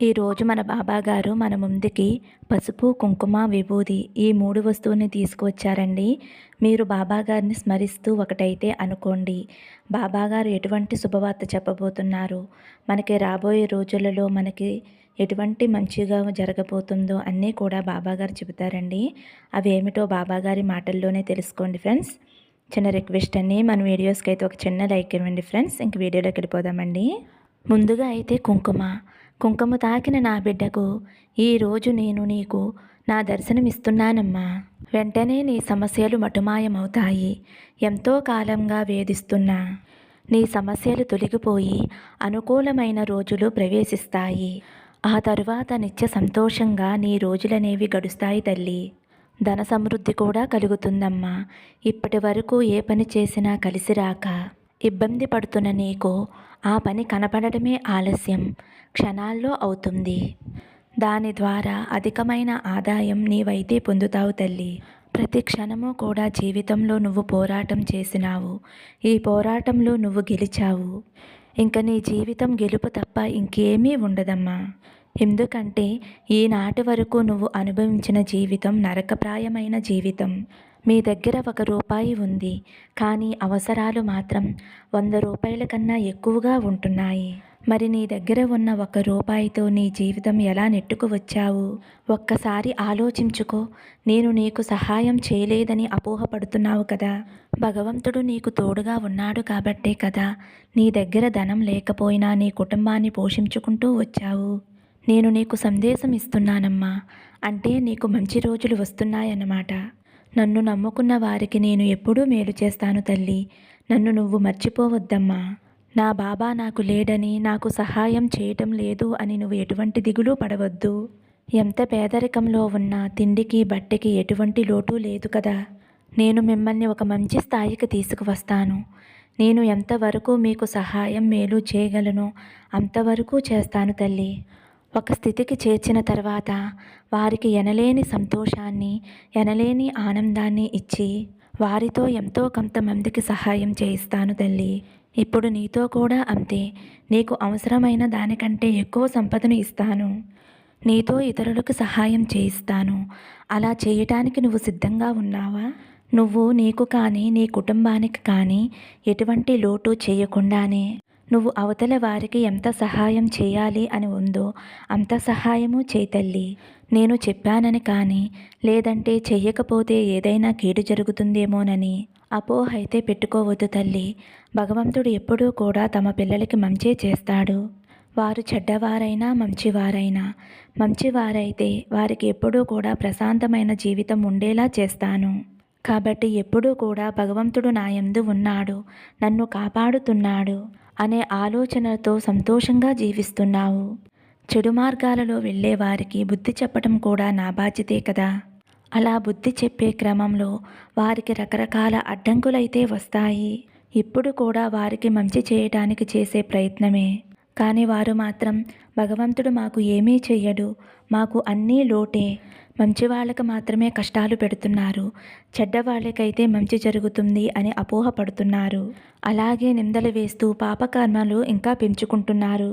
ఈరోజు మన బాబాగారు మన ముందుకి పసుపు కుంకుమ విభూది ఈ మూడు వస్తువుని తీసుకువచ్చారండి. మీరు బాబాగారిని స్మరిస్తూ ఒకటైతే అనుకోండి. బాబాగారు ఎటువంటి శుభవార్త చెప్పబోతున్నారు? మనకి రాబోయే రోజులలో మనకి ఎటువంటి మంచిగా జరగబోతుందో అన్నీ కూడా బాబాగారు చెబుతారండి. అవి ఏమిటో బాబాగారి మాటల్లోనే తెలుసుకోండి ఫ్రెండ్స్. చిన్న రిక్వెస్ట్ అని మన వీడియోస్కి అయితే ఒక చిన్న లైక్ ఇవ్వండి ఫ్రెండ్స్. ఇంక వీడియోలోకి వెళ్ళిపోదామండి. ముందుగా అయితే కుంకుమ. కుంకుమ తాకిన నా బిడ్డకు ఈరోజు నేను నీకు నా దర్శనమిస్తున్నానమ్మా. వెంటనే నీ సమస్యలు మటుమాయమవుతాయి. ఎంతో కాలంగా వేధిస్తున్నా. నీ సమస్యలు తొలగిపోయి అనుకూలమైన రోజులు ప్రవేశిస్తాయి. ఆ తరువాత నిత్య సంతోషంగా నీ రోజులనేవి గడుస్తాయి తల్లి. ధన సమృద్ధి కూడా కలుగుతుందమ్మా. ఇప్పటి వరకు ఏ పని చేసినా కలిసి రాక. ఇబ్బంది పడుతున్న నీకు ఆ పని కనపడటమే ఆలస్యం. క్షణాల్లో అవుతుంది. దాని ద్వారా అధికమైన ఆదాయం నీవైతే పొందుతావు తల్లి. ప్రతి క్షణము కూడా జీవితంలో నువ్వు పోరాటం చేసినావు. ఈ పోరాటంలో నువ్వు గెలిచావు. ఇంక నీ జీవితం గెలుపు తప్ప ఇంకేమీ ఉండదమ్మా. ఎందుకంటే ఈనాటి వరకు నువ్వు అనుభవించిన జీవితం నరకప్రాయమైన జీవితం. మీ దగ్గర ఒక రూపాయి ఉంది. కానీ అవసరాలు మాత్రం వంద రూపాయల కన్నా ఎక్కువగా ఉంటున్నాయి. మరి నీ దగ్గర ఉన్న ఒక రూపాయితో నీ జీవితం ఎలా నెట్టుకు వచ్చావు ఒక్కసారి ఆలోచించుకో. నేను నీకు సహాయం చేయలేదని అపోహపడుతున్నావు కదా. భగవంతుడు నీకు తోడుగా ఉన్నాడు కాబట్టే కదా. నీ దగ్గర ధనం లేకపోయినా నీ కుటుంబాన్ని పోషించుకుంటూ వచ్చావు. నేను నీకు సందేశం ఇస్తున్నానమ్మా. అంటే నీకు మంచి రోజులు వస్తున్నాయన్నమాట. నన్ను నమ్ముకున్న వారికి నేను ఎప్పుడూ మేలు చేస్తాను తల్లి. నన్ను నువ్వు మర్చిపోవద్దమ్మా. నా బాబా నాకు లేడని నాకు సహాయం చేయటం లేదు అని నువ్వు ఎటువంటి దిగులు పడవద్దు. ఎంత పేదరికంలో ఉన్నా తిండికి బట్టకి ఎటువంటి లోటు లేదు కదా. నేను మిమ్మల్ని ఒక మంచి స్థాయికి తీసుకువస్తాను. నేను ఎంతవరకు మీకు సహాయం మేలు చేయగలను అంతవరకు చేస్తాను తల్లి. ఒక స్థితికి చేర్చిన తర్వాత వారికి ఎనలేని సంతోషాన్ని ఎనలేని ఆనందాన్ని ఇచ్చి వారితో ఎంతో కొంతమందికి సహాయం చేయిస్తాను తల్లి. ఇప్పుడు నీతో కూడా అంతే. నీకు అవసరమైన దానికంటే ఎక్కువ సంపదను ఇస్తాను. నీతో ఇతరులకు సహాయం చేయిస్తాను. అలా చేయటానికి నువ్వు సిద్ధంగా ఉన్నావా? నువ్వు నీకు కానీ నీ కుటుంబానికి కానీ ఎటువంటి లోటు చేయకుండానే నువ్వు అవతల వారికి ఎంత సహాయం చేయాలి అని ఉందో అంత సహాయము చేతల్లి నేను చెప్పానని కానీ లేదంటే చెయ్యకపోతే ఏదైనా కీడు జరుగుతుందేమోనని అపోహ అయితే పెట్టుకోవద్దు తల్లి. భగవంతుడు ఎప్పుడూ కూడా తమ పిల్లలకి మంచే చేస్తాడు. వారు చెడ్డవారైనా మంచివారైనా. మంచివారైతే వారికి ఎప్పుడూ కూడా ప్రశాంతమైన జీవితం ఉండేలా చేస్తాను. కాబట్టి ఎప్పుడూ కూడా భగవంతుడు నా యందు ఉన్నాడు నన్ను కాపాడుతున్నాడు అనే ఆలోచనలతో సంతోషంగా జీవిస్తున్నావు. చెడు మార్గాలలో వెళ్ళే వారికి బుద్ధి చెప్పటం కూడా నా బాధ్యతే కదా? అలా బుద్ధి చెప్పే క్రమంలో వారికి రకరకాల అడ్డంకులైతే వస్తాయి. ఇప్పుడు కూడా వారికి మంచి చేయటానికి చేసే ప్రయత్నమే. కానీ వారు మాత్రం భగవంతుడు మాకు ఏమీ చెయ్యడు. మాకు అన్నీ లోటే. మంచి వాళ్ళకి మాత్రమే కష్టాలు పెడుతున్నారు. చెడ్డవాళ్ళకైతే మంచి జరుగుతుంది అని అపోహపడుతున్నారు. అలాగే నిందలు వేస్తూ పాపకర్మలు ఇంకా పెంచుకుంటున్నారు.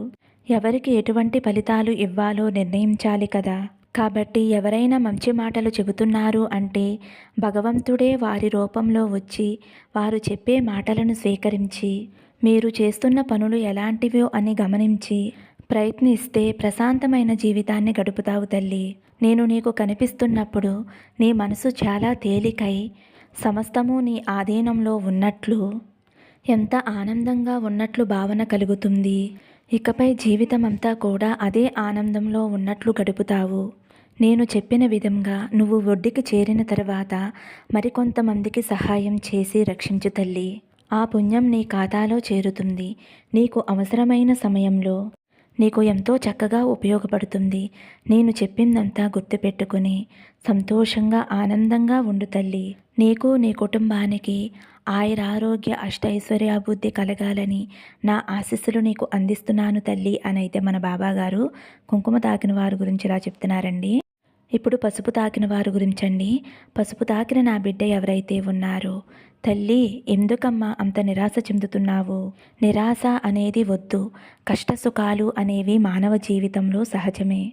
ఎవరికి ఎటువంటి ఫలితాలు ఇవ్వాలో నిర్ణయించాలి కదా. కాబట్టి ఎవరైనా మంచి మాటలు చెబుతున్నారు అంటే భగవంతుడే వారి రూపంలో వచ్చి వారు చెప్పే మాటలను స్వీకరించి మీరు చేస్తున్న పనులు ఎలాంటివో అని గమనించి ప్రయత్నిస్తే ప్రశాంతమైన జీవితాన్ని గడుపుతావు తల్లి. నేను నీకు కనిపిస్తున్నప్పుడు నీ మనసు చాలా తేలికై సమస్తము నీ ఆధీనంలో ఉన్నట్లు ఎంత ఆనందంగా ఉన్నట్లు భావన కలుగుతుంది. ఇకపై జీవితమంతా కూడా అదే ఆనందంలో ఉన్నట్లు గడుపుతావు. నేను చెప్పిన విధంగా నువ్వు ఒడ్డుకి చేరిన తర్వాత మరికొంతమందికి సహాయం చేసి రక్షించు తల్లి. ఆ పుణ్యం నీ ఖాతాలో చేరుతుంది. నీకు అవసరమైన సమయంలో నీకు ఎంతో చక్కగా ఉపయోగపడుతుంది. నేను చెప్పిందంతా గుర్తుపెట్టుకుని సంతోషంగా ఆనందంగా ఉండు తల్లి. నీకు నీ కుటుంబానికి ఆయురారోగ్య అష్టైశ్వర్యాభివృద్ధి కలగాలని నా ఆశీస్సులు నీకు అందిస్తున్నాను తల్లి అని అయితే మన బాబాగారు కుంకుమ తాకిన వారి గురించి ఇలా చెప్తున్నారండి. ఇప్పుడు పసుపు తాకిన వారి గురించండి. పసుపు తాకిన నా బిడ్డ ఎవరైతే ఉన్నారో తల్లి ఎందుకమ్మా అంత నిరాశ చెందుతున్నావు? నిరాశ అనేది వద్దు. కష్టసుఖాలు అనేవి మానవ జీవితంలో సహజమే.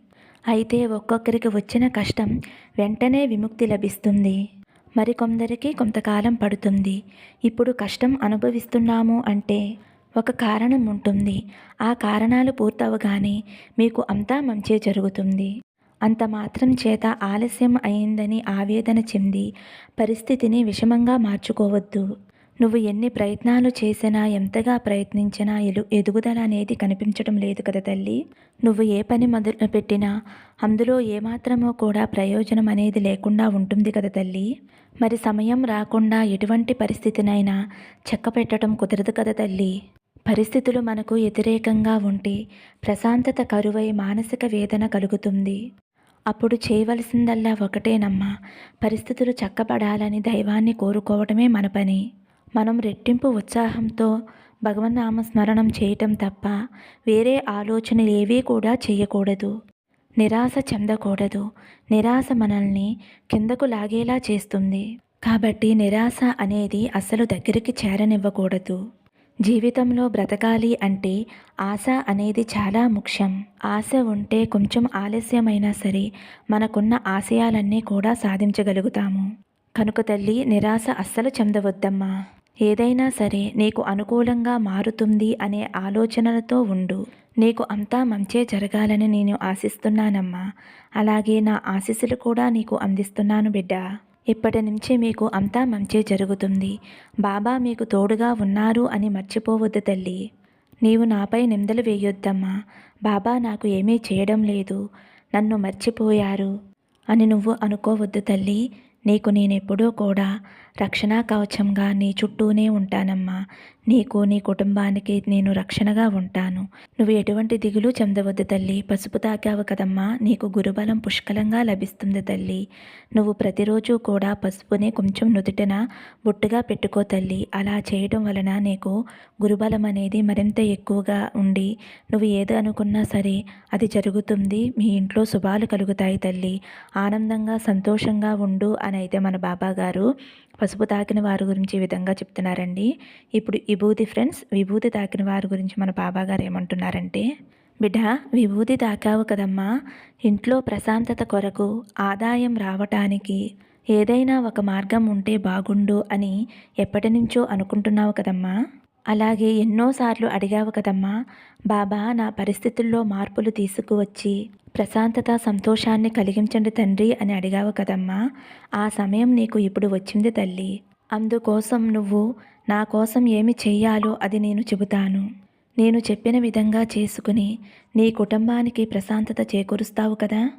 అయితే ఒక్కొక్కరికి వచ్చిన కష్టం వెంటనే విముక్తి లభిస్తుంది. మరికొందరికి కొంతకాలం పడుతుంది. ఇప్పుడు కష్టం అనుభవిస్తున్నాము అంటే ఒక కారణం ఉంటుంది. ఆ కారణాలు పూర్తవగానే మీకు అంతా మంచే జరుగుతుంది. అంత మాత్రం చేత ఆలస్యం అయిందని ఆవేదన చెంది పరిస్థితిని విషమంగా మార్చుకోవద్దు. నువ్వు ఎన్ని ప్రయత్నాలు చేసినా ఎంతగా ప్రయత్నించినా ఎలు ఎదుగుదల అనేది కనిపించడం లేదు కదా తల్లి. నువ్వు ఏ పని మొదలు పెట్టినా అందులో ఏమాత్రమో కూడా ప్రయోజనం అనేది లేకుండా ఉంటుంది కదా తల్లి. మరి సమయం రాకుండా ఎటువంటి పరిస్థితినైనా చెక్క పెట్టడం కుదరదు కదా తల్లి. పరిస్థితులు మనకు వ్యతిరేకంగా ఉంటే ప్రశాంతత కరువై మానసిక వేదన కలుగుతుంది. అప్పుడు చేయవలసిందల్లా ఒకటేనమ్మా. పరిస్థితులు చక్కబడాలని దైవాన్ని కోరుకోవటమే మన పని. మనం రెట్టింపు ఉత్సాహంతో భగవన్నామ స్మరణం చేయటం తప్ప వేరే ఆలోచనలు ఏవీ కూడా చేయకూడదు. నిరాశ చెందకూడదు. నిరాశ మనల్ని కిందకు లాగేలా చేస్తుంది. కాబట్టి నిరాశ అనేది అసలు దగ్గరికి చేరనివ్వకూడదు. జీవితంలో బ్రతకాలి అంటే ఆశ అనేది చాలా ముఖ్యం. ఆశ ఉంటే కొంచెం ఆలస్యమైనా సరే మనకున్న ఆశయాలన్నీ కూడా సాధించగలుగుతాము. కనుక తల్లి నిరాశ అస్సలు చెందవద్దమ్మా. ఏదైనా సరే నీకు అనుకూలంగా మారుతుంది అనే ఆలోచనలతో ఉండు. నీకు అంతా మంచే జరగాలని నేను ఆశిస్తున్నానమ్మా. అలాగే నా ఆశీస్సులు కూడా నీకు అందిస్తున్నాను బిడ్డ. ఇప్పటి నుంచి మీకు అంతా మంచే జరుగుతుంది. బాబా మీకు తోడుగా ఉన్నారు అని మర్చిపోవద్దు తల్లి. నీవు నాపై నిందలు వేయొద్దమ్మా. బాబా నాకు ఏమీ చేయడం లేదు. నన్ను మర్చిపోయారు అని నువ్వు అనుకోవద్దు తల్లి. నీకు నేనెప్పుడూ కూడా రక్షణా కవచంగా నీ చుట్టూనే ఉంటానమ్మా. నీకు నీ కుటుంబానికి నేను రక్షణగా ఉంటాను. నువ్వు ఎటువంటి దిగులు చెందవద్దు తల్లి. పసుపు తాకావు కదమ్మా. నీకు గురుబలం పుష్కలంగా లభిస్తుంది తల్లి. నువ్వు ప్రతిరోజు కూడా పసుపుని కొంచెం నుదుటిన బొట్టుగా పెట్టుకో తల్లి. అలా చేయడం వలన నీకు గురుబలం అనేది మరింత ఎక్కువగా ఉండి నువ్వు ఏది అనుకున్నా సరే అది జరుగుతుంది. మీ ఇంట్లో శుభాలు కలుగుతాయి తల్లి. ఆనందంగా సంతోషంగా ఉండు అని అయితే మన బాబా గారు పసుపు తాకిన వారి గురించి ఈ విధంగా చెప్తున్నారండి. ఇప్పుడు విభూతి ఫ్రెండ్స్ విభూతి తాకిన వారి గురించి మన బాబా గారు ఏమంటున్నారంటే బిడ్డ విభూతి తాకావు కదమ్మా. ఇంట్లో ప్రశాంతత కొరకు ఆదాయం రావటానికి ఏదైనా ఒక మార్గం ఉంటే బాగుండు అని ఎప్పటి నుంచో అనుకుంటున్నావు కదమ్మా. అలాగే ఎన్నోసార్లు అడిగావు కదమ్మా బాబా నా పరిస్థితుల్లో మార్పులు తీసుకువచ్చి ప్రశాంతత సంతోషాన్ని కలిగించండి తండ్రి అని అడిగావు కదమ్మా. ఆ సమయం నీకు ఇప్పుడు వచ్చింది తల్లి. అందుకోసం నువ్వు నా కోసం ఏమి చెయ్యాలో అది నేను చెబుతాను. నేను చెప్పిన విధంగా చేసుకుని నీ కుటుంబానికి ప్రశాంతత చేకూరుస్తావు కదా?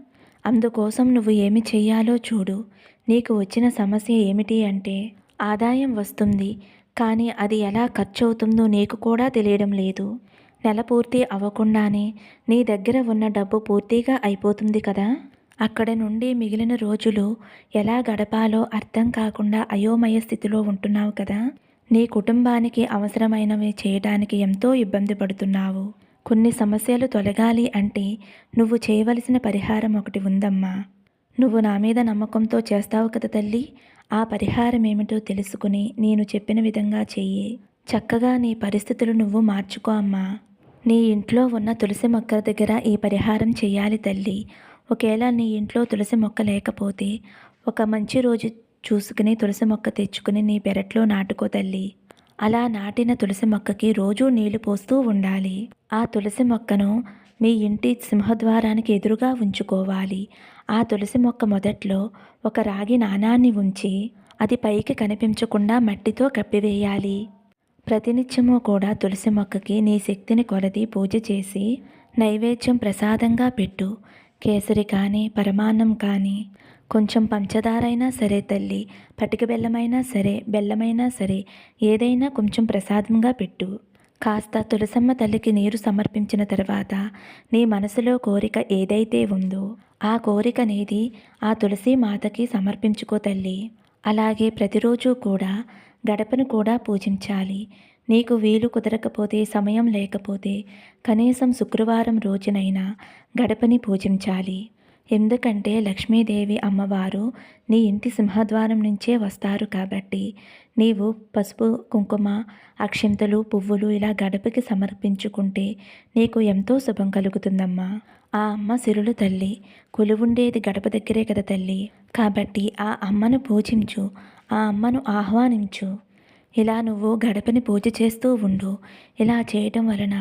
అందుకోసం నువ్వు ఏమి చెయ్యాలో చూడు. నీకు వచ్చిన సమస్య ఏమిటి అంటే ఆదాయం వస్తుంది కానీ అది ఎలా ఖర్చవుతుందో నీకు కూడా తెలియడం లేదు. నెల పూర్తి అవ్వకుండానే నీ దగ్గర ఉన్న డబ్బు పూర్తిగా అయిపోతుంది కదా? అక్కడ నుండి మిగిలిన రోజులు ఎలా గడపాలో అర్థం కాకుండా అయోమయ స్థితిలో ఉంటున్నావు కదా? నీ కుటుంబానికి అవసరమైనవి చేయడానికి ఎంతో ఇబ్బంది పడుతున్నావు. కొన్ని సమస్యలు తొలగాలి అంటే నువ్వు చేయవలసిన పరిహారం ఒకటి ఉందమ్మా. నువ్వు నా మీద నమ్మకంతో చేస్తావు కదా తల్లి. ఆ పరిహారం ఏమిటో తెలుసుకుని నేను చెప్పిన విధంగా చెయ్యి. చక్కగా నీ పరిస్థితులు నువ్వు మార్చుకో అమ్మా. నీ ఇంట్లో ఉన్న తులసి మొక్క దగ్గర ఈ పరిహారం చేయాలి తల్లి. ఒకవేళ నీ ఇంట్లో తులసి మొక్క లేకపోతే ఒక మంచి రోజు చూసుకుని తులసి మొక్క తెచ్చుకుని నీ పెరట్లో నాటుకో తల్లి. అలా నాటిన తులసి మొక్కకి రోజూ నీళ్ళు పోస్తూ ఉండాలి. ఆ తులసి మొక్కను మీ ఇంటి సింహద్వారానికి ఎదురుగా ఉంచుకోవాలి. ఆ తులసి మొక్క మొదట్లో ఒక రాగి నాణాన్ని ఉంచి అది పైకి కనిపించకుండా మట్టితో కప్పివేయాలి. ప్రతినిత్యము కూడా తులసి మొక్కకి నీ శక్తిని కొలది పూజ చేసి నైవేద్యం ప్రసాదంగా పెట్టు. కేసరి కానీ పరమాన్నం కానీ కొంచెం పంచదారైనా సరే తల్లి పటిక బెల్లమైనా సరే బెల్లమైనా సరే ఏదైనా కొంచెం ప్రసాదంగా పెట్టు. కాస్త తులసమ్మ తల్లికి నీరు సమర్పించిన తర్వాత నీ మనసులో కోరిక ఏదైతే ఉందో ఆ కోరిక అనేది ఆ తులసి మాతకి సమర్పించుకో తల్లి. అలాగే ప్రతిరోజు కూడా గడపను కూడా పూజించాలి. నీకు వీలు కుదరకపోతే సమయం లేకపోతే కనీసం శుక్రవారం రోజునైనా గడపని పూజించాలి. ఎందుకంటే లక్ష్మీదేవి అమ్మవారు నీ ఇంటి సింహద్వారం నుంచే వస్తారు కాబట్టి నీవు పసుపు కుంకుమ అక్షింతలు పువ్వులు ఇలా గడపకి సమర్పించుకుంటే నీకు ఎంతో శుభం కలుగుతుందమ్మా. ఆ అమ్మ సిరులు తల్లి కొలువుండేది గడప దగ్గరే కదా తల్లి. కాబట్టి ఆ అమ్మను పూజించు ఆ అమ్మను ఆహ్వానించు. ఇలా నువ్వు గడపని పూజ చేస్తూ ఉండు. ఇలా చేయటం వలన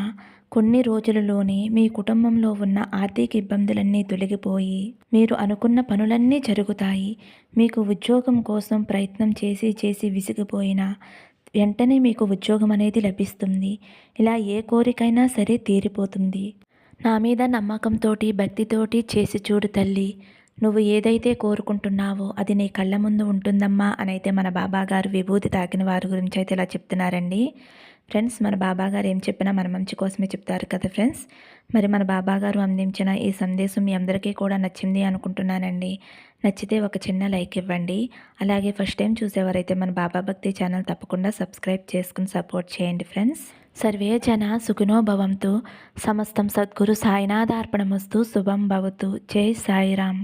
కొన్ని రోజులలోనే మీ కుటుంబంలో ఉన్న ఆర్థిక ఇబ్బందులన్నీ తొలగిపోయి మీరు అనుకున్న పనులన్నీ జరుగుతాయి. మీకు ఉద్యోగం కోసం ప్రయత్నం చేసి చేసి విసిగిపోయినా వెంటనే మీకు ఉద్యోగం అనేది లభిస్తుంది. ఇలా ఏ కోరికైనా సరే తీరిపోతుంది. నా మీద నమ్మకంతోటి భక్తితోటి చేసి చూడు తల్లి. నువ్వు ఏదైతే కోరుకుంటున్నావో అది నీ కళ్ళ ముందు ఉంటుందమ్మా అని అయితే మన బాబా గారు విభూతి తాకిన వారి గురించి అయితే ఇలా చెప్తున్నారండి. ఫ్రెండ్స్ మన బాబా గారు ఏం చెప్పినా మన మంచి కోసమే చెప్తారు కదా ఫ్రెండ్స్? మరి మన బాబాగారు అందించిన ఈ సందేశం మీ అందరికీ కూడా నచ్చింది అనుకుంటున్నానండి. నచ్చితే ఒక చిన్న లైక్ ఇవ్వండి. అలాగే ఫస్ట్ టైం చూసేవారైతే మన బాబా భక్తి ఛానల్ తప్పకుండా సబ్స్క్రైబ్ చేసుకుని సపోర్ట్ చేయండి ఫ్రెండ్స్. సర్వే జన సుఖినో భవంతు సమస్తం సద్గురు సాయినాథార్పణమస్తు శుభం భవతు. జై సాయిరామ్.